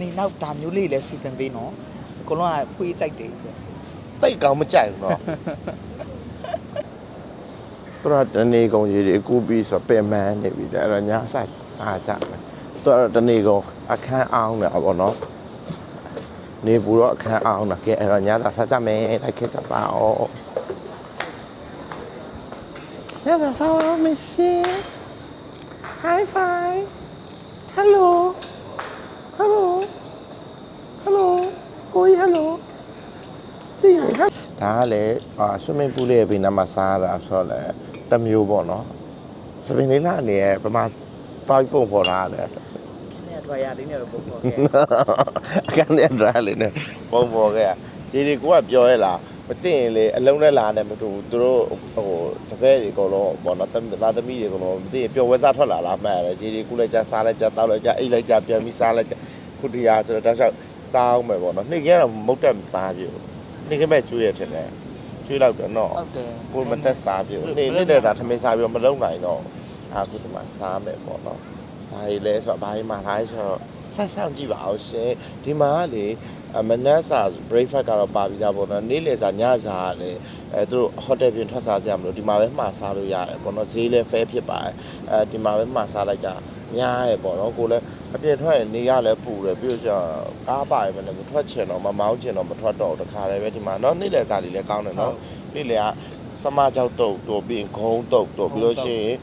မေနောက်ဒါမျိုးလေးလည်းစီစဉ်ပေးနော်အကုန်လုံးကခွေးကြိုက်တယ်တိတ်ကောင်းမကြိုက်ဘူးနော်သူကတနေကုန်ကြီးတွေကူပြီးဆိုပင်မန်းနေပြီတဲ့အဲ့တော့ညာဆိုင်စားကြမယ်သူကတော့တနေကုန်အခန်းအောင်တယ်ပေါ့နော်နေဘူးတော့အခန်းအောင်တာကဲအဲ့တော့ညာသာစားကြမယ်လိုက်ခဲ့ကြပါဦးညာသာစားပါမယ်ရှင် Hi Fi Hello Hello Hello ကိုကြီး Hello ဒီလေဟာဒါကလည်းအာ swimming pool ရဲ့ဘေးနားမှာစားရတာဆိုတော့လေတစ်မျိုးပေါ့နော်စပင်လေးလာအနေနဲ့ပမာသွားပုံပေါ်လာတယ်။အဲ့ဒါရလေးနဲ့တော့ပုံပေါ်ခဲ့အခန်းထဲဒရာလေးနဲ့ပုံပေါ်ခဲ့ဒီဒီကိုကပြောရဲလားမသိရင်လေအလုံးနဲ့လာနေမတူဘူးသူတို့ဟိုတပည့်တွေအကုန်လုံးပေါ့နော်သမသားသမီးတွေအကုန်လုံးမသိရင်ပျော်ဝဲစားထွက်လာလားမှတ်ရတယ်ဒီဒီကုလိုက်ကြစားလိုက်ကြတောက်လိုက်ကြအိတ်လိုက်ကြပြန်ပြီးစားလိုက်ကြခုတရားဆိုတော့တောက်လျှောက် စားအောင်မယ်ပေါ့နော်နေ့ကဲတော့မုတ်တက်မစားပြဘူးနေ့ကဲမဲ့ကျွေးရထင်တယ်ကျွေးလောက်တော့နော်။ဟုတ်တယ်ကိုမတက်စားပြဘူးနေ့နေ့နဲ့သာထမင်းစားပြီးတော့မလုံးနိုင်တော့အခုဒီမှာစားမယ်ပေါ့နော်ဘာကြီးလဲဆိုတော့ဘာကြီးမှလာဆိုတော့ဆက်ဆောင်ကြည့်ပါအောင်ရှင်ဒီမှာကလေအမနက်စာ breakfast ကတော့ပါပြီးသားပေါ့နော်နေ့လယ်စာညစာကလည်းအဲသူတို့ဟိုတယ်ပြင်ထွက်စားကြရမလို့ဒီမှာပဲမှာစားလို့ရတယ်ပေါ့နော်ဈေးလည်း fair ဖြစ်ပါတယ်အဲဒီမှာပဲမှာစားလိုက်တာ များရယ်ပေါ့နော်ကိုလည်းအပြင်ထွက်ရင်နေရလည်းပူတယ်ပြီးတော့ကျကားပါရမယ်လည်းမထွက်ချင်တော့မမောင်းချင်တော့မထွက်တော့တခါလည်းပဲဒီမှာနော်နေ့လယ်စာတွေလည်းကောင်းတယ်နော်နေ့လယ်ကစမကြောက်တုတ်တို့ပြီးရင်ဂုံးတုတ်တို့ပြီးလို့ရှိရင်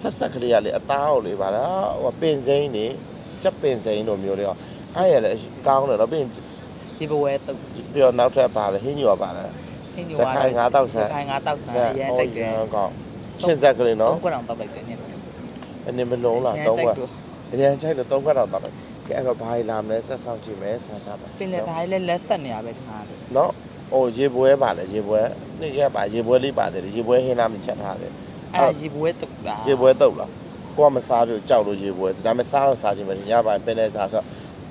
ဆက်ဆက်ကလေးကလေအသားကိုလေပါလားဟိုပင်စိမ့်နေချက်ပင်စိမ့်တို့မျိုးတွေရောအဲ့ရလည်းကောင်းတယ်နော်ပြီးရင်ဒီဘဝဲတုတ်ပြီးတော့နောက်ထပ်ပါလေဟင်းညောပါလားဟင်းညစခိုင်ငါးတောက်ဆန်စခိုင်ငါးတောက်ဆန်အရင်ကြိုက်တယ်ကောင်းရှင်းဆက်ကလေး။တော့နော်ကွက်အောင်တောက်လိုက်တယ်နည်း အနေမလုံးလား။သုံးကြိုခွက်က်တော့အရင်ချိုက်လို့သုံးခွက်တော့တောက်တယ်ကဲအဲ့တော့ဘာကြီးလာမလဲဆက်ဆောင်ကြည့်မယ်ဆက်စားပါပင်လေသားလေးလက်ဆက်နေရပဲဒီမှာလေနော်ဟိုရေပွဲပါလေရေပွဲနေ့ကပါရေပွဲလေးပါတယ်ရေပွဲဟင်းလာမချက်ထားတယ်။အဲ့ဒါရေဘဝဲတုတ်လား။ရေပွဲတုတ်လားကိုကမစားဘူးကြောက်လို့ရေပွဲဒါပေမဲ့စားတော့စားခြင်းပဲညပိုင်းပင်လဲစားဆို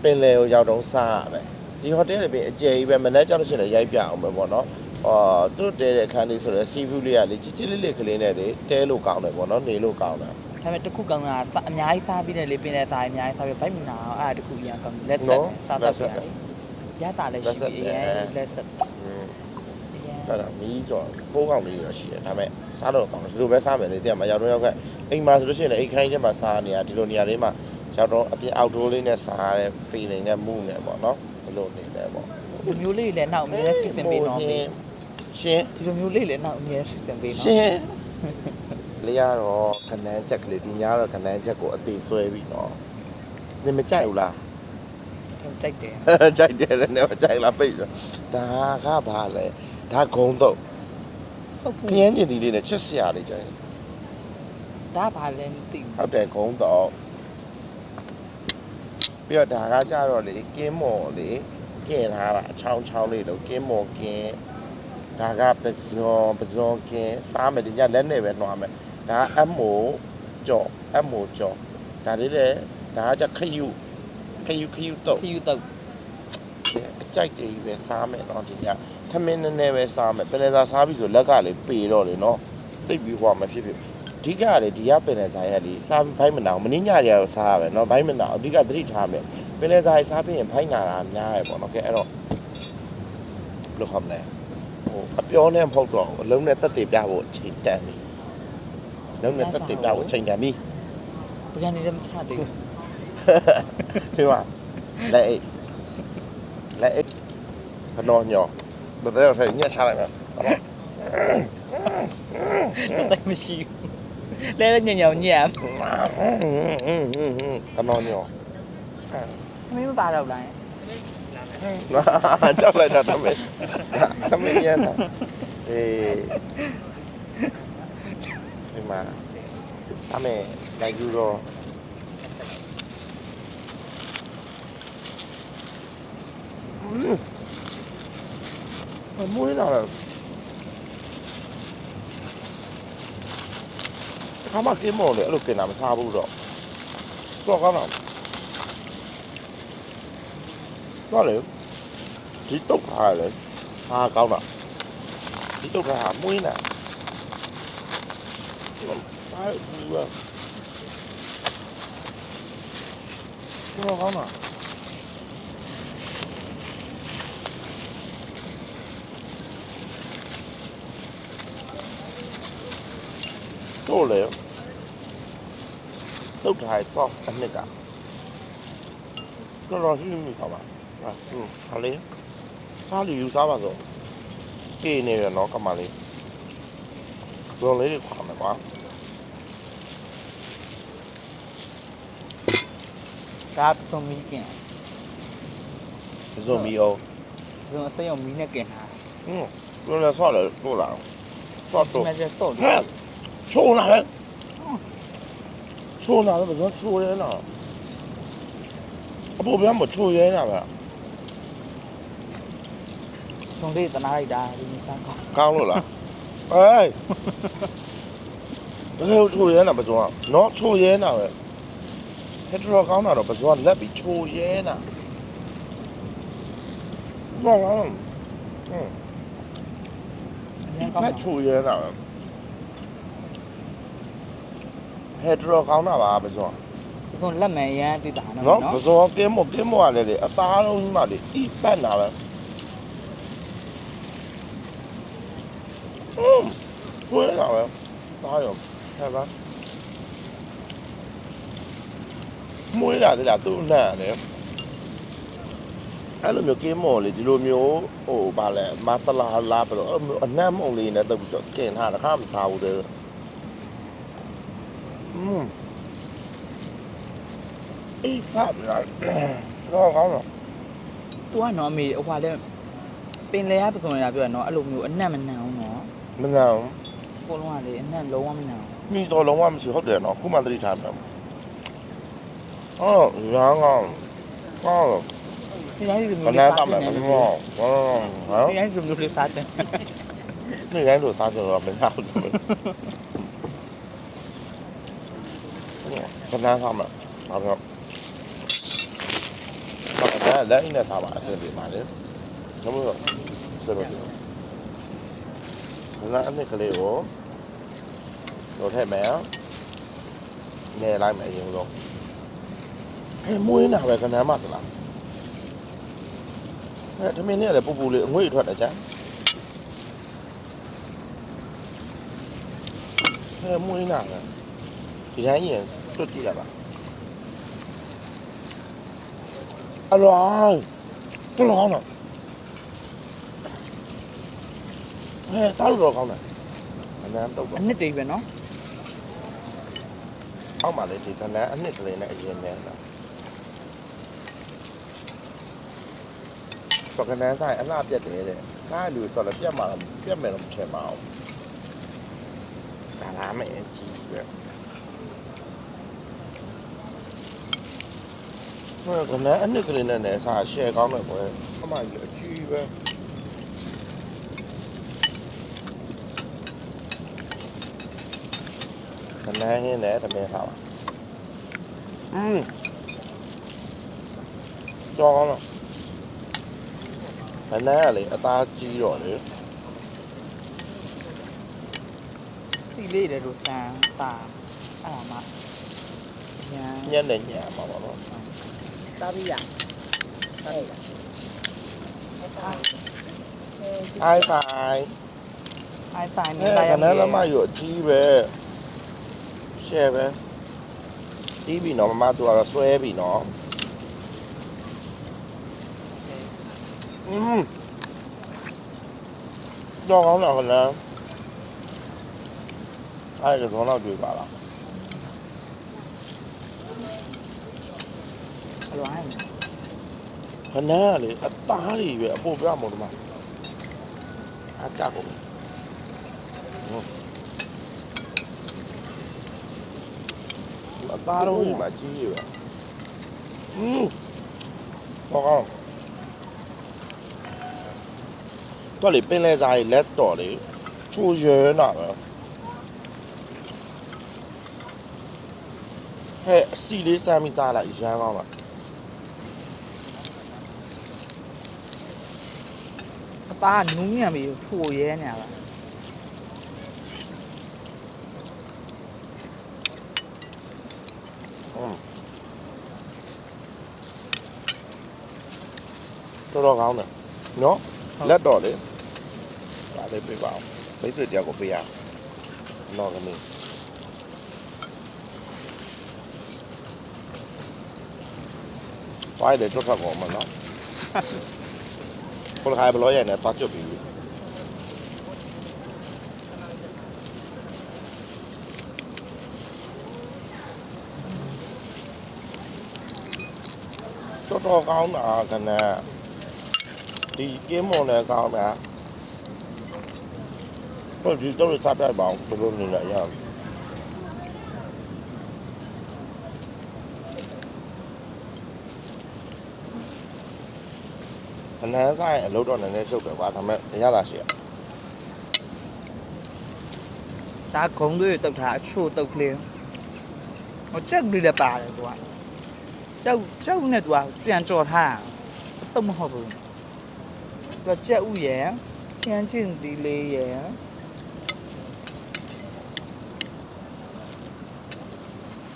ပင်လဲကိုရောက်တော့စားရမယ်ဒီဟိုတယ်တွေပြင်အကျယ်ကြီးပဲမနေ့ကြောက်လို့ရှိရင်ရိုက်ပြအောင်ပဲပေါ့နော်အော်သူတို့တဲတဲ့အခန်းလေးဆိုတော့စီဖူးလေးကလေကြီးကြီးလေးလေးကလေးနဲ့လေတဲလို့ကောင်းတယ်ပေါ့နော်နေလို့ကောင်းတယ် ဒါပေမဲ့တစ်ခုကောင်းတာစအများကြီးစားပြီးတယ်လေပင်လေသားအများကြီးစားပြီးဘိုက်မနာအောင်အဲ့ဒါတစ်ခုအရင်ကောင်းလက်ဆက်စားတော့ပြရတယ်။ရတာလည်းရှိပြီအရင်လက်ဆက်อืมအရင်အဲ့ဒါမီးဆိုပိုးကောင်လေးရရှိတယ်ဒါပေမဲ့စားတော့ကောင်းတယ်ဒီလိုပဲစားမယ်လေတဲ့မှာရောက်တော့ရောက်ခဲ့အိမ်မှာဆိုလို့ရှိရင်လည်းအိမ်ခိုင်းထဲမှာစားနေတာဒီလိုနေရာလေးမှာရောက်တော့အပြင်အောက်ဒိုးလေးနဲ့စားရတဲ့ feeling နဲ့မှုနဲ့ပေါ့နော်ဒီလိုနေတယ်ပေါ့ဒီမျိုးလေးလည်းနောက်အမြဲစီစဉ်ပေးတော့ရှင်းဒီလိုမျိုးလေးလည်းနောက်အမြဲစီစဉ်ပေးနော်ရှင်း လေးရတော့ခနန်းချက်ကလေးဒီညတော့ခနန်းချက်ကိုအသေးဆွဲပြီးတော့နေမကြိုက်ဘူးလားကြိုက်တယ်ကြိုက်တယ်လည်းမကြိုက်လားပိတ်ဆိုဒါကဘာလဲဒါဂုံတော့ဟုတ်ခဘူးရမ်းကျင်ဒီလေးနဲ့ချက်စရာလေးကြိုက်တယ်ဒါဘာလဲမသိဟုတ်တယ်ဂုံတော့ပြီးတော့ဒါကကြတော့လေကင်းမော်လေကင်ထားတာအချောင်းချောင်းလေးလို့ကင်းမော်ကင်းဒါကပဇွန်ပဇွန်ကင်းစားမယ်ဒီညလက်နဲ့ပဲနှွားမယ် ဒါကအမိုးကြော်အမိုးကြော်ဒါလေးလေဒါကကြခယူခယူခယူတော့ဘူးခယူတော့အကြိုက်တယ်ကြီးပဲစားမယ်တော့ဒီညထမင်းနည်းနည်းပဲစားမယ်ပင်လယ်စာစားပြီဆိုလက်ကလေပေတော့လေနော်သိပ်ပြီးဟွာမဖြစ်ဖြစ်အဓိကလေဒီကပင်လယ်စာရဲ့လေစားပြီးဘိုင်းမနာအောင်မင်းညရရစားရပဲနော်ဘိုင်းမနာအောင်အဓိကသတိထားမယ်ပင်လယ်စာရဲ့စားပြီးရင်ဘိုင်းနာတာများရပေါ့နော်ကဲအဲ့တော့ဘယ်လိုခေါ်မလဲဟိုအပြောနဲ့မဟုတ်တော့ဘူးအလုံးနဲ့တက်တည်ပြဖို့အချိန်တန်ပြီအလုံးနဲ့ တက်တည်ပြဖို့အချိန်တန်ပြီပကံနေလည်းမချသေးဘူးဒီမှာလက်အိတ်လက်အိတ်ခဏညောဘယ်တော့ထိုင်ညက်ချလိုက်မှာတော့မရှိဘူးလဲလဲ ညံ့ညောင်ညံ့ခဏညောမင်းမပါတော့လားကြောက်လိုက်တာတမင်တမင်ရတာအေးဒီမှာတမင်လိုက်ကြတော့မွေးလာတယ်ခါမကင်းမော်လေအဲ့လိုกินတာမစားဘူးတော့တော့ကောင်းတော့တော့လေဒီတုတ်ခါလေဟာကောင်းတာဒီတုတ်ခါမွေးလာ ဘာလို့လဲကျွန်တော်ကောင်းတာတို့လေလောက်ထားရဲ့ soft အနှစ်ကတော်တော်ရှိနေပါပါဟာဟိုဟာလေစားလို့ယူစားပါဆိုကြည့်နေရတော့ကမလေး ဘုံလေးတွေခွာမယ်ကွာဒါသုံးမီးကင်ဒီဆိုမီအောင်ဒီအစိမ်းအောင်မီးနဲ့ကင်တာဟင်းဘယ်လဲဆော့လဲတို့လာဆော့ဒီတော့မှာကျတော့ဟဲ့ချိုးလာလေချိုးလာတော့ဘယ်တော့ချိုးရဲလားအပေါ်ပြန်မချိုးရဲတာပဲသုံးလေးတနာလိုက်တာဒီနေ့စားကောင်းကောင်းလို့လား အေးဘယ်ချိုးရဲတာဘယ်တော့နော်ချိုးရဲတာပဲဟက်ဒရောကောင်းတာတော့ဘယ်တော့လက်ပြီးချိုးရဲတာတော့ကောင်းဟင်းအရင်ဖကောင်းက်ချိုးရဲတာပဲဟက်ဒရောကောင်းတာပါဘယ်တော့သုံးလက်မှန်ရမ်းတည်တာနော်နော်နော်ပဇောကင်းမကင်းမရလေလေအသားလုံးကြီးမှလေဤပတ်လာပဲ ဘူးလာပဲသားရောဟဲ့ပါမွေးလာတယ်လားသူ့နှံ့တယ်အဲ့လိုမျိုးကင်းမော်လေဒီလိုမျိုးဟိုဗာလဲမာဆလာလာဘယ်လိုအနံ့မုံလေးနဲ့တုပ်ပြီးတော့ကင်ထားတာခါမစားဘူးတဲ့อืมအေးဖတ်လာတော့ကောင်းတော့သူကနော်အမေဟိုကလည်းပင်လဲရပစုံနေတာပြောရနော်အဲ့လိုမျိုးအနံ့မနံ့အောင်နော် မနာဘူးကိုလုံးကလေအနက်လုံးဝမနံအောင်မိတော်လုံးဝမရှိဟုတ်တယ်နော်ခုမှသတိထားမယ်အော်ရန်ကောင်းကောင်းဒီတိုင်းဒီခမျိုးဏစားမယ်ဘောဘောဟမ်ဒီတိုင်းဒီမျိုးလေးစားတယ်နေတိုင်းလို့စားကြတော့မရဘူးခဏစားမယ်ဘာလို့ဘာလဲလည်းင်းနဲ့စားပါအဲ့ဒီမှာလေဘယ်လိုလဲဆိုတော့ ဘယ်လားအဲ့ကလေးကိုတော့ထည့်မယ်နေလိုက်မယ်အရင်ဆုံးဟဲ့မွေးနာပဲခဏမှစလားဟဲ့တမင်းနဲ့လည်းပူပူလေးအငွေ့ထွက်တယ်ကြာဟဲ့မွေးနာပဲဒီတိုင်းရင်တွတ်ကြည့်ရပါအလောင်းတလောင်းတော့ ဟဲ့တားလို့တော့ကောင်းတယ်အနမ်းတော့အနစ်တွေပဲနော်အောက်မှာလည်းဒီကနန်းအနှစ်ကလေးနဲ့အရင်နဲ့နော်ဆိုကနန်းဆိုင်အလှပြက်တယ်တဲ့ကားလူဆိုတော့ပြက်မှာတော့ပြက်မယ်တော့မထင်ပါဘူးဒါလားမယ်အကြီးပဲဟိုကနန်းအနှစ်ကလေးနဲ့လည်းစာရှယ်ကောင်းတယ်ကွယ်အမကြီးအကြီးပဲ နန်းဟင်းနဲ့သမင်းထားပါอืมကြောက်ကောင်းတော့ဘယ်နဲ့လေအသားကြီးတော့လေစီလေးတယ်လို့စမ်းပါအဲ့ဒါမှညာညက်နဲ့ညံမှာပေါ့နော်စားပြီးရစားပြီးရအိုင်ဖိုင်အိုင်တိုင်းအဲနေကနန်းသမားယူအကြီးပဲ ရှယ်ပဲကြီးပြီနော်မမသူကတော့ဆွဲပြီနော်อืมကြောက်ကောင်းတော့ခဏအဲ့ဒါကတော့တွေ့ပါလားအလွိုင်းခဏကလေအသားကြီးပဲအပေါ်ပြမို့ဒီမှာအကြကုန်အ သားတော့ဒီမှာကြီးရပါอืมတော့ကောင်းတော့လေပင်လဲစားရီလက်တော်လေချိုးရဲနာပဲဟဲ့အစီလေးစမ်းပြီးစားလိုက်ရမ်းကောင်းပါအသားနူးညံ့ပြီးထွိုရဲနေရတာ တော်တော်ကောင်းတယ်နော်လက်တော်လေဒါလေးပြပါအောင်မိတ်ဆွေတယောက်ကိုပေးရအောင်နော်ကမင်းไปเดี๋ยวชุดข้าวหอมมันเนาะคนขายไปร้อยใหญ่เนี่ยตอนจบอีก တော်တော်ကောင်းတာကနဒီကင်းမွန်လည်းကောင်းတာတော့ဒီတော့စားပြပါအောင်ဘယ်လိုနေလဲရအောင်အနန်းဆိုင်အလုပ်တော့နည်းနည်းရှုပ်တယ်ကွာဒါပေမဲ့ရတာရှိရဒါဂုံတွေတုတ်ထားအချို့တုတ်ကလေးဟိုချက်လေးလည်းပါတယ်သူက ကြောက်ကြောက်နဲ့သူကပြန်ကြော်ထားတာတုတ်မဟုတ်ဘူးသူကချက်ဥရယ်ကျန်းကျင်ဒီလေးရယ်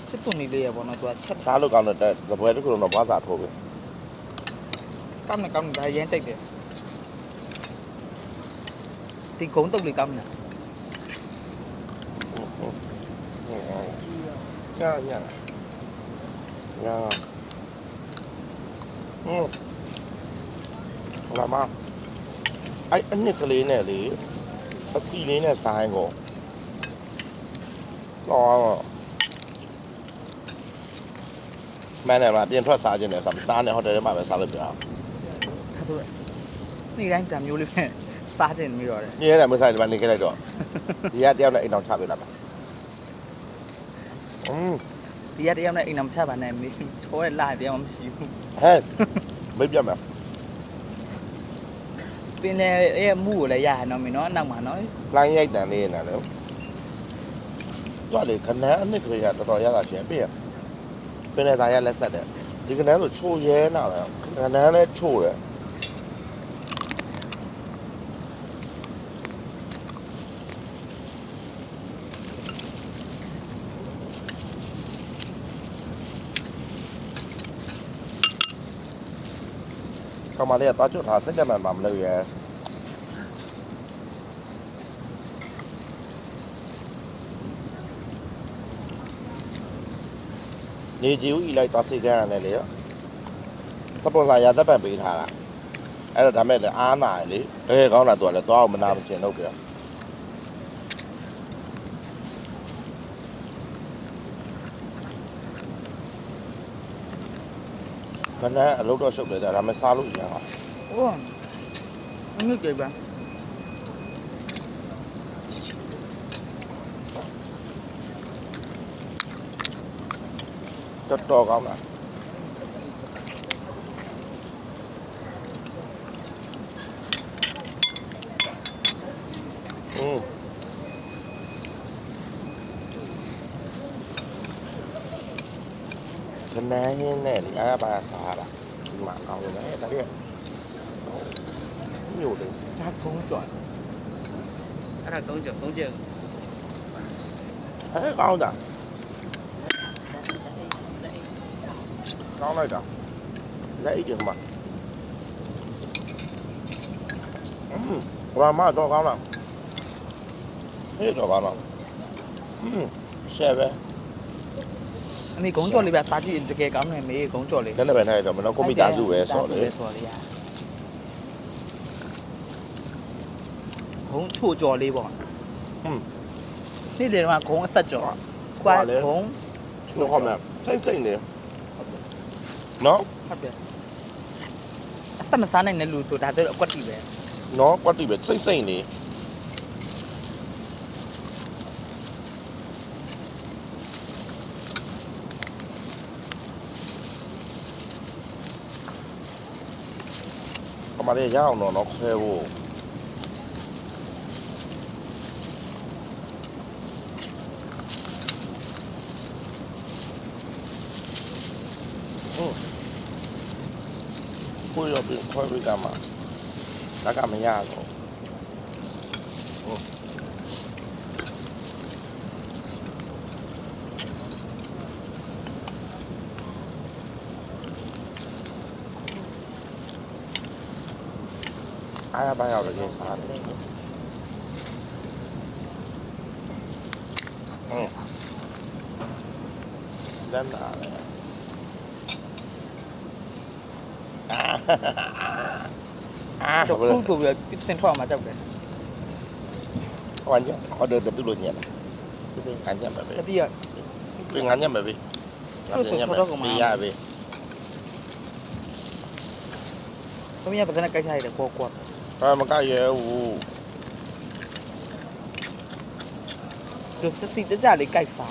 ချက်သွန်လေးရယ်ပေါ့နော်သူကချက်စားလို့ကောင်းတဲ့သပွဲတစ်ခုလုံးတော့ဘွားစာထိုးပြီကောင်းတယ်ကောင်းတယ်ဒါရမ်းကြိုက်တယ်ဒီဂုံတုတ်လေးကောင်းတယ်ညညည อืมလာမအဲ့အနှစ်ကလေးနဲ့လေအစီလေးနဲ့စားရင်ကိုတော့မန်နဲ့မှာပြင်ထွက်စားခြင်းတယ်ဆိုစားနေဟိုတယ်ထဲမှာပဲစားလို့ပြအောင် ဒါဆိုနေ့တိုင်းတံမျိုးလေးပဲစားခြင်းမျိုးရတယ် ညရဲတယ်မဆိုင်ဒီမှာနေခဲ့လိုက်တော့ဒီကတယောက်နဲ့အိမ်အောင်ချပေးလာပါอืม ဒီကတယောက်နဲ့အိမ်အောင်ချပါနဲ့မေးချောရလာတယောက်မရှိဘူး ဟဲ့မေးပြမယ်ပင်လေရဲ့မှုကိုလည်းရဟန်တော့မင်းနော်နောက်မှာနော်လိုင်းရိုက်တန်လေးနေတယ်တော့လေခဏအနှစ်ကလေးကတော်တော်ရတာရှင်ပြည့်ပင်နဲ့သားရလက်ဆက်တယ်ဒီကနန်းဆိုချိုးရဲနာပဲခဏလည်းချိုးတယ် ကမလေးကတားချွတ်ထားစက်ကြမှန်မှမလို့ရဲနေကြီးဦးဤလိုက်သွားစိတ်ကန်းရတယ်လေရောစပွန်ဆာရသက်ပံပေးထားတာအဲ့တော့ဒါမဲ့လည်းအားနာလေတကယ်ကောင်းတာသူကလည်းသွားအောင်မနာမကျင်တော့ပြ ခဏအလုပ်တော့ရှုပ်တယ်ဒါမဲ့စားလို့ရအောင်ဟိုအမျိုးကြိုက်ပါတော်တော်ကောင်းတာ ခဏရင်းနဲ့လေအားပါစားတာဒီမှာကောင်းတယ်လေဒါပြည့်မြို့တယ်ဒါကုန်းကြော်အဲ့ဒါကုန်းကြော်ကုန်းကျက်ဟဲ့ကောင်းတာကောင်းလိုက်တာလက် အမေဂုံးကြော်လေးပဲစားကြည့်တကယ်ကောင်းတယ်မေဂုံးကြော်လေးလက်နဲ့ပဲထားရတော့မနော်ကိုမိသားစုပဲဆိုတော့လေဆိုလေဂုံးချိုကြော်လေးပေါ့ဟွန်းနေ့လေမှာဂုံးအဆက်ကြော်ကွာဂုံးချိုကြော်မှာစိတ်စိတ်နေနော်ဟုတ်တယ်အဆက်မစားနိုင်တဲ့လူဆိုဒါဆိုအကွက်တီပဲနော်ကွက်တီပဲစိတ်စိတ်နေ မလေးရအောင်တော့နော်ဆဲဖို့ကိုရပြီခွဲပြီးကမှာလက်ကမရတော့ အားရပါရောက်လို့စားတယ်ဟုတ်လမ်းလာတယ်အာတော့ခုဆိုပြီးစင်ထွက်အောင်မကြောက်တယ်ဟောညဟောတဲ့တူလို့ညလားဒီငါညမှာပဲတတိယဒီငါညမှာပဲငါညမှာပဲရပဲဘု ရားပဒနာကြိုက်ထားရတယ်ကောကွာအာမကရဲဘူးသူစတိတကြလေးကြိုက်ပါ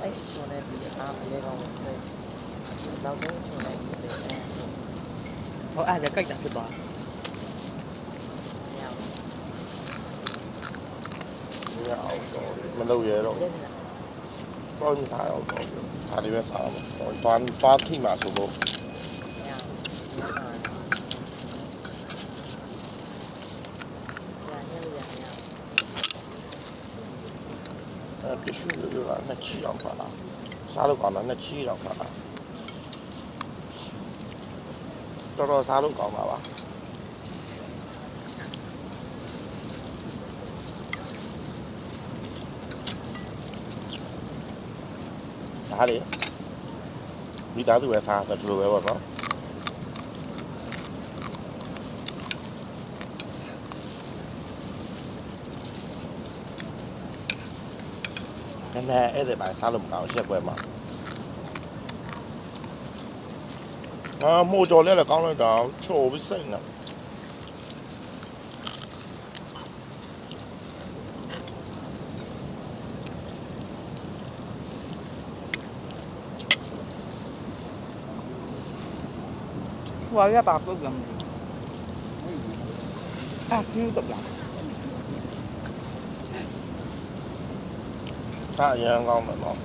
အဲ့ဆိုနေဒီအားအလေးကောင်းတယ်နောက် ကြိုက်တာဖြစ်သွားညောင်းညအောင်တော့မလုပ်ရဲတော့လက်နဲ့တော့မစားအောင်တော့ဒါလေးပဲစားအောင်တော့တွန်းတွန်းထိမှာဆိုလို့ညောင်းညောင်းပါညညရညောင်းအဲတ िश ူးလေးကနှစ်ချီအောင်ပါလားစားလို့ကောင်းတာနှစ်ချီအောင်ပါလားတော်တော်စားလို့ကောင်းပါပါ ဒါလေမိသားစုပဲစားတယ်ဒီလိုပဲပေါ့နော်နည်းနည်းအဲ့ဒါပဲစားလို့မကောင်းချက်ပွဲမှာအာမိုးကြော်လဲလည်းကောင်းလိုက်တာချိုးပြီးစိတ်နေ ဟွာရပါပုတ်ကံအာကျင်းတော့လားဒါအရင်ကောင်းမယ်နော်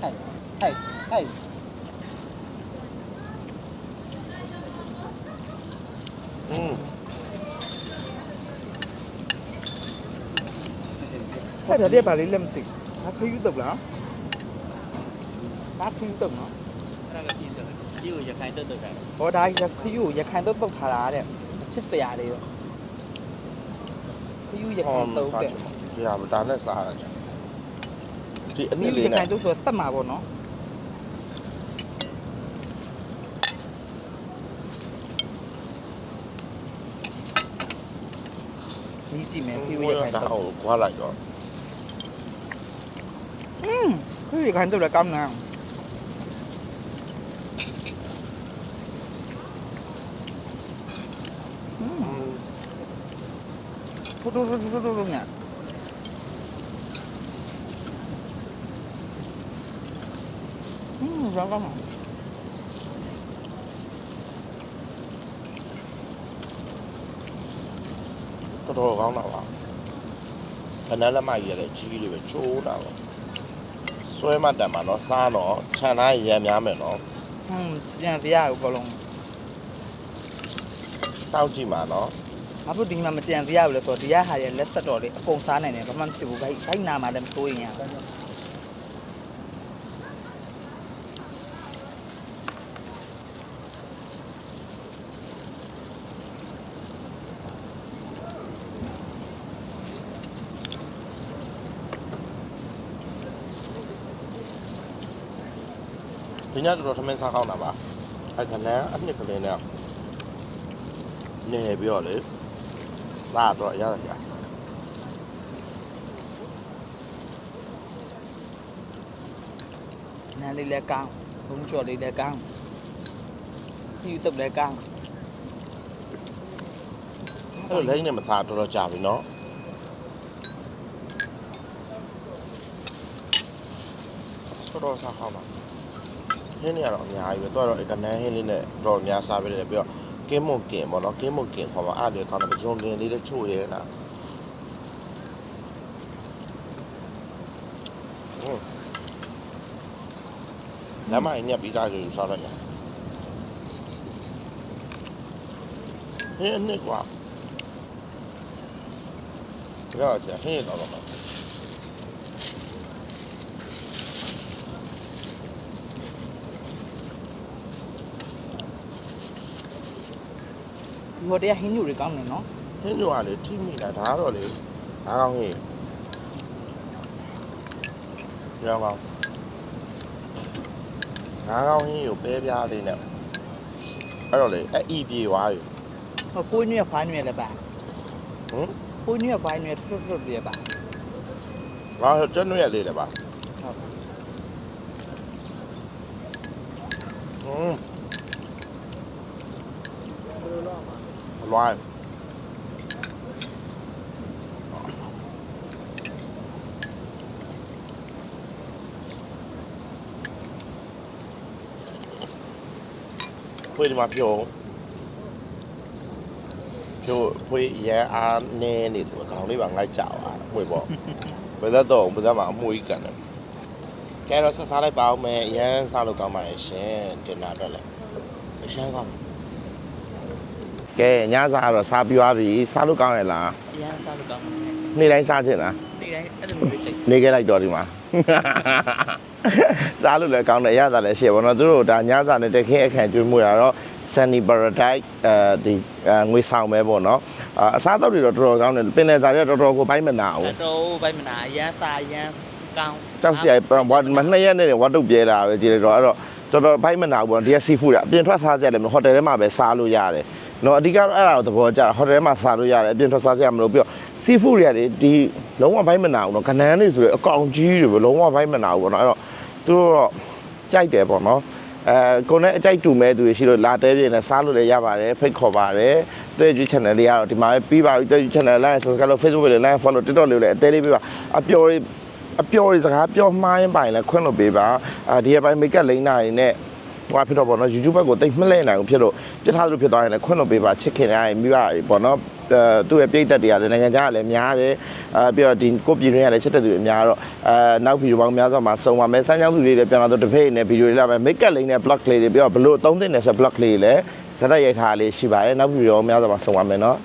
ဟဲ့ဟဲ့ဟဲ့อืมအဲ့ ဒါလေးပါလေးလက်မသိဒါခယူတော့လားဒါခယူတော့နော်အဲ့ဒါကပြည့်စုံတယ်ဒီကိုရခိုင်တက်တက်တယ်ဟောဒါရခယူရခိုင်တော့ပုတ်ထားတာတဲ့ချစ်စရာလေးတော့ခယူရခိုင်တော့တဲ့ဒီဟာဒါနဲ့စားရတယ်ဒီအနဒီည်းရလေးနဲ့ခိုင်တော့ဆိုဆက်မှာပေါ့နော်ဒီကြည့်မယ်ခယူရခိုင်ဒါတော့ကိုခွာလိုက်တော့อืมခယူရခိုင်တော့လည်းကောင်းနေ ထိုးထိုးထိုးထိုးထိုးညอืมရောင်းကောင်းပါ တော်တော်ကောင်းတာပါခဏလက်မကြီးရတယ်ကြီးလေးပဲချိုးတာပါဆွဲမတန်မှာနော်စားတော့ခြံသားရံများမယ်နော် อืมပြန်ပြရကိုဘလုံး စောင့်ကြည့်မှာနော် အခုဒီမှာမကြံပြရဘူးလေဆိုတော့ဒီရဟာရလက်ဆက်တော်လေးအကုန်စားနိုင်တယ်ဘာမှမဖြစ်ဘူးဘိုက်ဘိုက်နာမှာလည်းမစိုးရင်ရဘူးဒီညတော်တော်ထမင်းစားကောင်းတာပါအဲခဏအနှစ်ကလေးနဲ့နေပြီးတော့လေ စားတော့ရရတယ်နားလေးလည်းကောင်းဘုံချော်လေးလည်းကောင်းဒီတုပ်လည်းကောင်းအဲ့လိုလိမ့်နဲ့မစားတော်တော်ကြာပြီနော်တော်တော်စားကောင်းပါဟင်းနေရတော့အများကြီးပဲတော်တော့အဲကနန်းဟင်းလေးနဲ့တော့အများစားပေးတယ်ပြီးတော့ ကင်းမွန်ကင်ပေါ့နော်ကင်းမွန်ကင်ခေါ်မှာအားလေကောင်းတယ်ပစုံကင်လေးလည်းချို့ရဲတာဟုတ်လမ်းမညက်ပြီးသားဆိုစားလိုက်ရဟင်းအနှစ်ကွာကြောက်ချင်ဟင်းတော့တော့ ဟိုတည်းဟင်းညူတွေကောင်းတယ်နော်ဟင်းတို့ကလေထိမိတာဒါကတော့လေဘာကောင်းဟေ့ရောင်းကောင်းငါးကောင်းဟင်းကိုပဲပြားလေးနဲ့အဲ့တော့လေအဲ့ဤပြေသွားပြီဟိုဖိုးညက်ဖိုင်းညက်လည်းပါဟမ်ဖိုးညက်ဖိုင်းညက်ထွတ်ထွတ်လေးပါငါကျွတ်နွရလေးလည်းပါဟုတ်ဟွန်း ဘယ်လိုလုပ် မှာလွိုင်းဖွေးဒီမှာပြုံးပြုံးဖွေးရဲအားနေနေတယ်ခေါင်းလေးပါငိုက်ကြပါဖွေးပေါ့ဘယ်သက်တော့ဘယ်သက်မှာအမှုကြီးကန်တယ်ကဲတော့ဆက်စားလို က်ပါဦးမယ်ရမ်းစားလို့ကောင်းပါရဲ့ရှင်တင်လာတော့လေအရှမ်းကောင်းကဲညစားတော့စားပြီးသွားပြီစားလို့ကောင်းရဲ့လားအရန်စားလို့ကောင်းတယ်နေ့တိုင်းစားချင်လားဒီတိုင်းအဲ့လိုမျိုးချိန်နေခဲ့လိုက်တော့ဒီမှာစားလို့လည်းကောင်းတယ်အရသာလည်းရှိရပါတော့သူတို့ဒါညစာနဲ့တခင်းအခန့်ကျွေးမှုတာတော့ Sunny Paradise အဲဒီအဲငွေဆောင်ပဲပေါ့နော်အာအစားအသောက်တွေတော့တော်တော်ကောင်းတယ်ပင်လယ်စာတွေတော့တော်တော်ကိုပိုင်းမနာဘူးအတော်ဘိုင်းမနာအရန်စားအရန်ကောင်းကြောက်စရာဝါမနှစ်ရက်နဲ့ဝါတုတ်ပြဲလာပဲကြည့်လိုက်တော့အဲ့တော့တော်တော်ပိုင်းမနာဘူးပေါ့ဒီကစီဖူးတာအပြင်ထွက်စားကြတယ်မဟိုတယ်ထဲမှာပဲစားလို့ရတယ် နော်အဓိကတော့အဲ့ဒါကိုသဘောကျတာဟိုတယ်ထဲမှာစားလို့ရတယ်အပြင်ထွက်စားကြရမလို့ပြီးတော့စီဖူးတွေကလေဒီလုံးဝပိုင်းမနာဘူးနော်ကနန်းတွေဆိုရင်အကောင်ကြီးတွေပဲလုံးဝပိုင်းမနာဘူးပေါ့နော်အဲ့တော့သူတို့တော့ကြိုက်တယ်ပေါ့နော်အဲကိုနဲ့အကြိုက်တူမဲ့သူတွေရှိလို့လာတဲပြင်းနဲ့စားလို့လည်းရပါတယ်ဖိတ်ခေါ်ပါတယ်တဲ့ YouTube channel လေးကတော့ဒီမှာပဲပြီးပါပြီတဲ့ YouTube channel like subscribe လုပ် Facebook လေး like follow TikTok လေးလည်းအသေးလေးပေးပါအပျော်လေးအပျော်တွေစကားပြောမှားရင်ပိုင်လဲခွင့်လို့ပေးပါအာဒီရဲ့ပိုင်းမိတ်ကပ်လိမ့်နာတွေနဲ့ ဟိုကဖြစ်တော့ပေါ့နော် YouTube ဘက်ကိုတိတ်မလဲနိုင်ဘူးဖြစ်လို့ပြစ်ထားလို့ဖြစ်သွားရင်လည်းခွင့်လို့ပေးပါချစ်ခင်ရရင်မိဘတွေပေါ့နော်အဲသူ့ရဲ့ပြိတ်သက်တွေကလည်းနိုင်ငံခြားကလည်းများတယ်အာပြီးတော့ဒီကိုပြည်တွင်းကလည်းချစ်တဲ့သူတွေများတော့အဲနောက်ဗီဒီယိုပေါင်းများစွာမှာစုံပါမယ်စမ်းချောင်းသူတွေလည်းပြန်လာတော့တစ်ဖိတ်နဲ့ဗီဒီယိုတွေလာမယ်မိတ်ကပ်လိမ့်နဲ့ block လေးတွေပြီးတော့ဘလို့သုံးသင့်တယ်ဆို block လေးလည်းဇာတ်ရိုက်ထားလေးရှိပါတယ်နောက်ဗီဒီယိုများစွာမှာစုံပါမယ်နော်